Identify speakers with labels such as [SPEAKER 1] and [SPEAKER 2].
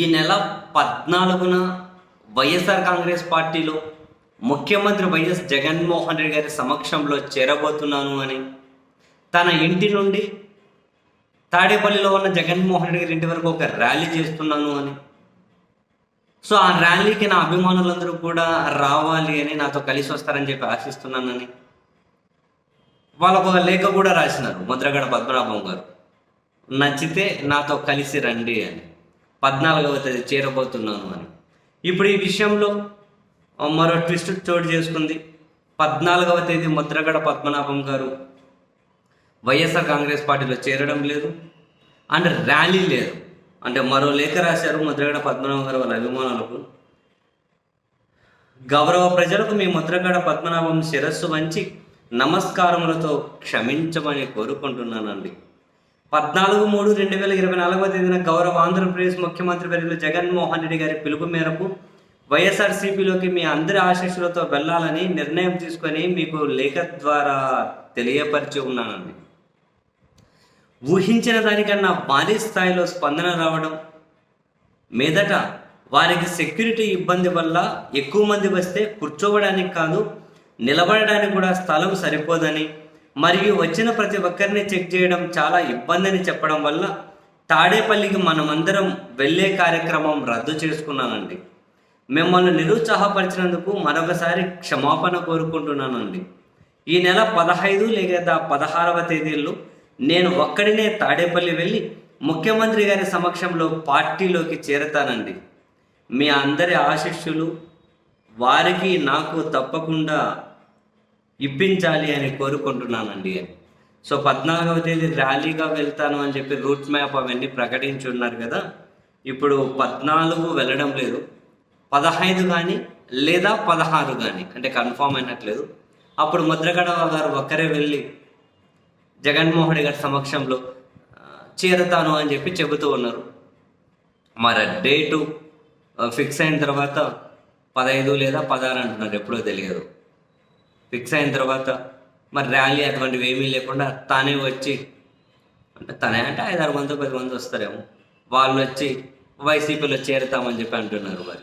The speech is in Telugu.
[SPEAKER 1] ఈ నెల పద్నాలుగున వైఎస్ఆర్ కాంగ్రెస్ పార్టీలో ముఖ్యమంత్రి వైఎస్ జగన్మోహన్ రెడ్డి గారి సమక్షంలో చేరబోతున్నాను అని. తన ఇంటి నుండి తాడేపల్లిలో ఉన్న జగన్మోహన్ రెడ్డి గారి ఇంటి వరకు ఒక ర్యాలీ చేస్తున్నాను అని. సో ఆ ర్యాలీకి నా అభిమానులందరూ కూడా రావాలి అని నాతో కలిసి వస్తారని చెప్పి ఆశిస్తున్నానని. వాళ్ళకు ఒక లేఖ కూడా రాసినారు ముద్రగడ పద్మనాభం గారు. నచ్చితే నాతో కలిసి రండి అని. పద్నాలుగవ తేదీ చేరబోతున్నాను అని. ఇప్పుడు ఈ విషయంలో మరో ట్విస్ట్ చోటు చేసుకుంది. పద్నాలుగవ తేదీ ముద్రగడ పద్మనాభం గారు వైఎస్ఆర్ కాంగ్రెస్ పార్టీలో చేరడం లేదు. అండ్ ర్యాలీ లేదు. అంటే మరో లేఖ రాశారు ముద్రగడ పద్మనాభం గారు వాళ్ళ అభిమానులకు. గౌరవ ప్రజలకు మీ ముద్రగడ పద్మనాభం శిరస్సు వంచి నమస్కారములతో క్షమించమని కోరుకుంటున్నానండి. పద్నాలుగు మూడు రెండు వేల ఇరవై నాలుగవ తేదీన గౌరవ ఆంధ్రప్రదేశ్ ముఖ్యమంత్రి వర్యులు జగన్మోహన్ రెడ్డి గారి పిలుపు మేరకు వైఎస్ఆర్సీపీలోకి మీ అందరి ఆశీస్సులతో వెళ్ళాలని నిర్ణయం తీసుకొని మీకు లేఖ ద్వారా తెలియపరిచి ఉన్నానండి. ఊహించిన దానికన్నా భారీ స్థాయిలో స్పందన రావడం మీదట వారికి సెక్యూరిటీ ఇబ్బంది వల్ల ఎక్కువ మంది వస్తే కూర్చోవడానికి కాదు నిలబడడానికి కూడా స్థలం సరిపోదని మరియు వచ్చిన ప్రతి ఒక్కరిని చెక్ చేయడం చాలా ఇబ్బంది అని చెప్పడం వల్ల తాడేపల్లికి మనమందరం వెళ్ళే కార్యక్రమం రద్దు చేసుకున్నానండి. మిమ్మల్ని నిరుత్సాహపరిచినందుకు మరొకసారి క్షమాపణ కోరుకుంటున్నానండి. ఈ నెల పదహైదు లేదా పదహారవ తేదీల్లో నేను ఒక్కడినే తాడేపల్లి వెళ్ళి ముఖ్యమంత్రి గారి సమక్షంలో పార్టీలోకి చేరతానండి. మీ అందరి ఆశిష్యులు వారికి నాకు తప్పకుండా ఇప్పించాలి అని కోరుకుంటున్నానండి. అని సో పద్నాలుగవ తేదీ ర్యాలీగా వెళ్తాను అని చెప్పి రూట్ మ్యాప్ అవన్నీ ప్రకటించి ఉన్నారు కదా. ఇప్పుడు పద్నాలుగు వెళ్ళడం లేదు. పదహైదు కానీ లేదా పదహారు కానీ అంటే కన్ఫామ్ అయినట్లేదు. అప్పుడు ముద్రగడ గారు ఒక్కరే వెళ్ళి జగన్మోహన్ గారి సమక్షంలో చేరతాను అని చెప్పి చెబుతూ ఉన్నారు. మరి డేటు ఫిక్స్ అయిన తర్వాత పదహైదు లేదా పదహారు అంటున్నారు ఎప్పుడో తెలియదు. ఫిక్స్ అయిన తర్వాత మరి ర్యాలీ అటువంటివి ఏమీ లేకుండా తానే వచ్చి అంటే తనే అంటే ఐదారు మంది పది మంది వస్తారేమో. వాళ్ళు వచ్చి వైసీపీలో చేరుతామని చెప్పి అంటున్నారు మరి.